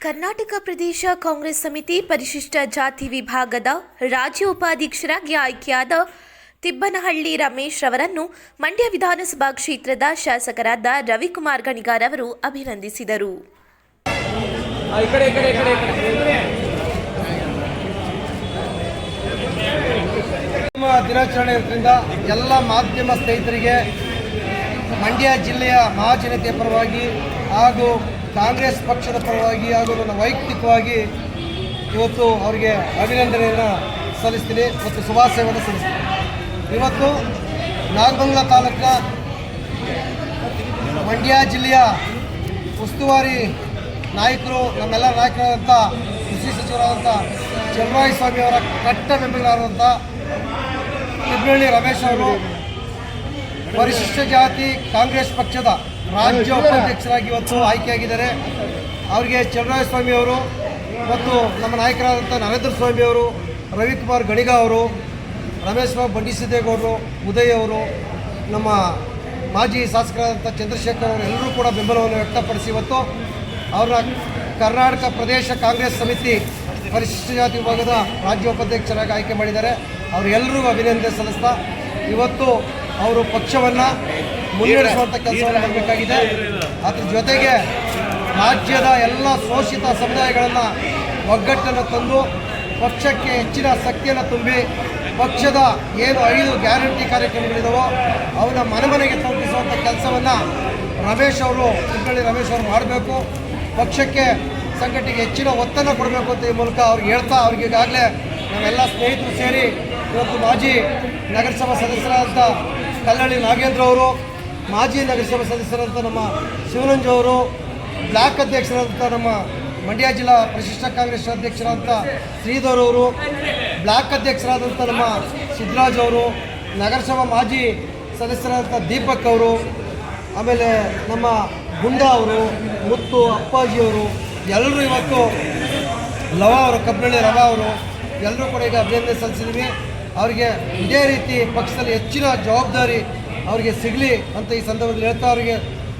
ಕರ್ನಾಟಕ ಪ್ರದೇಶ ಕಾಂಗ್ರೆಸ್ ಸಮಿತಿ ಪರಿಶಿಷ್ಟ ಜಾತಿ ವಿಭಾಗದ ರಾಜ್ಯ ಉಪಾಧ್ಯಕ್ಷರಾಗಿ ಆಯ್ಕೆಯಾದ ತಿಬ್ಬನಹಳ್ಳಿ ರಮೇಶ್ ಅವರನ್ನು ಮಂಡ್ಯ ವಿಧಾನಸಭಾ ಕ್ಷೇತ್ರದ ಶಾಸಕರಾದ ರವಿಕುಮಾರ್ ಗಣಿಗಾರ್ ಅವರು ಅಭಿನಂದಿಸಿದರು. ದಿನಾಚರಣೆ ಎಲ್ಲ ಮಾಧ್ಯಮ ಸ್ನೇಹಿತರಿಗೆ ಮಂಡ್ಯ ಜಿಲ್ಲೆಯ ಮಹಾಜನತೆಯ ಪರವಾಗಿ ಹಾಗೂ ಕಾಂಗ್ರೆಸ್ ಪಕ್ಷದ ಪರವಾಗಿ ಹಾಗೂ ನನ್ನ ವೈಯಕ್ತಿಕವಾಗಿ ಇವತ್ತು ಅವರಿಗೆ ಅಭಿನಂದನೆಯನ್ನು ಸಲ್ಲಿಸ್ತೀನಿ ಮತ್ತು ಶುಭಾಶಯವನ್ನು ಸಲ್ಲಿಸ್ತೀನಿ. ಇವತ್ತು ನಾಗಮಂಗಲ ತಾಲೂಕಿನ ಮಂಡ್ಯ ಜಿಲ್ಲೆಯ ಉಸ್ತುವಾರಿ ನಾಯಕರು, ನಮ್ಮೆಲ್ಲ ನಾಯಕರಾದಂಥ ಕೃಷಿ ಸಚಿವರಾದಂಥ ಸ್ವಾಮಿ ಅವರ ಕಟ್ಟ ಬೆಂಬಲಿಗರಾದಂಥ ತಿಬ್ಬಳ್ಳಿ ರಮೇಶ್ ಅವರು, ಪರಿಶಿಷ್ಟ ಜಾತಿ ಕಾಂಗ್ರೆಸ್ ಪಕ್ಷದ ರಾಜ್ಯ ಉಪಾಧ್ಯಕ್ಷರಾಗಿ ಇವತ್ತು ಆಯ್ಕೆಯಾಗಿದ್ದಾರೆ. ಅವರಿಗೆ ಚಲರಾಯಸ್ವಾಮಿ ಅವರು ಮತ್ತು ನಮ್ಮ ನಾಯಕರಾದಂಥ ನರೇಂದ್ರ ಸ್ವಾಮಿ ಅವರು ರವಿಕುಮಾರ್ ಗಣಿಗ ಅವರು ರಮೇಶ್ ಬಾಬು ಬಂಡಿಸಿದ್ದೇಗೌಡರು ಉದಯ್ ಅವರು ನಮ್ಮ ಮಾಜಿ ಶಾಸಕರಾದಂಥ ಚಂದ್ರಶೇಖರ್ ಅವರು ಎಲ್ಲರೂ ಕೂಡ ಬೆಂಬಲವನ್ನು ವ್ಯಕ್ತಪಡಿಸಿ ಇವತ್ತು ಅವರ ಕರ್ನಾಟಕ ಪ್ರದೇಶ ಕಾಂಗ್ರೆಸ್ ಸಮಿತಿ ಪರಿಶಿಷ್ಟ ಜಾತಿ ವಿಭಾಗದ ರಾಜ್ಯ ಉಪಾಧ್ಯಕ್ಷರಾಗಿ ಆಯ್ಕೆ ಮಾಡಿದ್ದಾರೆ. ಅವರೆಲ್ಲರಿಗೂ ಅಭಿನಂದನೆ ಸಲ್ಲಿಸ್ತಾ ಇವತ್ತು ಅವರು ಪಕ್ಷವನ್ನು ಮುನ್ನಡೆಸುವಂಥ ಕೆಲಸ ಮಾಡಬೇಕಾಗಿದೆ. ಅದ್ರ ಜೊತೆಗೆ ರಾಜ್ಯದ ಎಲ್ಲ ಶೋಷಿತ ಸಮುದಾಯಗಳನ್ನು ಒಗ್ಗಟ್ಟನ್ನು ತಂದು ಪಕ್ಷಕ್ಕೆ ಹೆಚ್ಚಿನ ಶಕ್ತಿಯನ್ನು ತುಂಬಿ ಪಕ್ಷದ ಏನು ಐದು ಗ್ಯಾರಂಟಿ ಕಾರ್ಯಕ್ರಮಗಳಿದಾವೋ ಅವನ್ನ ಮನೆ ಮನೆಗೆ ತಲುಪಿಸುವಂಥ ಕೆಲಸವನ್ನು ರಮೇಶ್ ಅವರು ಹುಬ್ಬಳ್ಳಿ ರಮೇಶ್ ಅವರು ಮಾಡಬೇಕು. ಪಕ್ಷಕ್ಕೆ ಸಂಘಟನೆಗೆ ಹೆಚ್ಚಿನ ಒತ್ತನ್ನು ಕೊಡಬೇಕು ಅಂತ ಈ ಮೂಲಕ ಅವ್ರಿಗೆ ಹೇಳ್ತಾ ಅವ್ರಿಗೆ ಈಗಾಗಲೇ ನಾವೆಲ್ಲ ಸ್ನೇಹಿತರು ಸೇರಿ ಇವತ್ತು ಮಾಜಿ ನಗರಸಭಾ ಸದಸ್ಯರಾದಂಥ ಕಲ್ಲಳ್ಳಿ ನಾಗೇಂದ್ರ ಅವರು ಮಾಜಿ ನಗರಸಭಾ ಸದಸ್ಯರಾದಂಥ ನಮ್ಮ ಶಿವರಂಜು ಅವರು, ಬ್ಲಾಕ್ ಅಧ್ಯಕ್ಷರಾದಂಥ ನಮ್ಮ ಮಂಡ್ಯ ಜಿಲ್ಲಾ ಪರಿಶಿಷ್ಟ ಕಾಂಗ್ರೆಸ್ ಅಧ್ಯಕ್ಷರಾದಂಥ ಶ್ರೀಧರ್ ಅವರು, ಬ್ಲಾಕ್ ಅಧ್ಯಕ್ಷರಾದಂಥ ನಮ್ಮ ಸಿದ್ದರಾಜ್ ಅವರು, ನಗರಸಭಾ ಮಾಜಿ ಸದಸ್ಯರಾದಂಥ ದೀಪಕ್ ಅವರು, ಆಮೇಲೆ ನಮ್ಮ ಗುಂಡ ಅವರು, ಮುತ್ತು ಅಪ್ಪಾಜಿ ಅವರು, ಎಲ್ಲರೂ ಇವತ್ತು ಲವ ಅವರು ಕಬ್ಬಳ್ಳಿ ರವ ಅವರು, ಎಲ್ಲರೂ ಕೂಡ ಈಗ ಅಭಿನಂದನೆ ಸಲ್ಲಿಸಿದ್ವಿ ಅವರಿಗೆ ಇದೇ ರೀತಿ ಪಕ್ಷದಲ್ಲಿ ಹೆಚ್ಚಿನ ಜವಾಬ್ದಾರಿ ಅವರಿಗೆ ಸಿಗಲಿ ಅಂತ ಈ ಸಂದರ್ಭದಲ್ಲಿ ಹೇಳ್ತಾ ಅವರಿಗೆ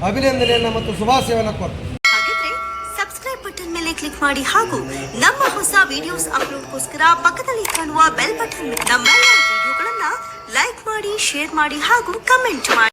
ಅಭಿನಂದನೆಯನ್ನು ಮತ್ತು ಶುಭಾಶಯವನ್ನು ಕೊಡ್ತೀನಿ. ಹಾಗಿದ್ರೆ ಸಬ್ಸ್ಕ್ರೈಬ್ ಮೇಲೆ ಕ್ಲಿಕ್ ಮಾಡಿ ಹಾಗೂ ನಮ್ಮ ಹೊಸ ವಿಡಿಯೋಸ್ ಅಪ್ಲೋಡ್ಗೋಸ್ಕರ ಪಕ್ಕದಲ್ಲಿ ಕಾಣುವ ಬೆಲ್ ಬಟನ್ ನಮ್ಮೆಲ್ಲ ವಿಡಿಯೋಗಳನ್ನ ಲೈಕ್ ಮಾಡಿ ಶೇರ್ ಮಾಡಿ ಹಾಗೂ ಕಮೆಂಟ್ ಮಾಡಿ.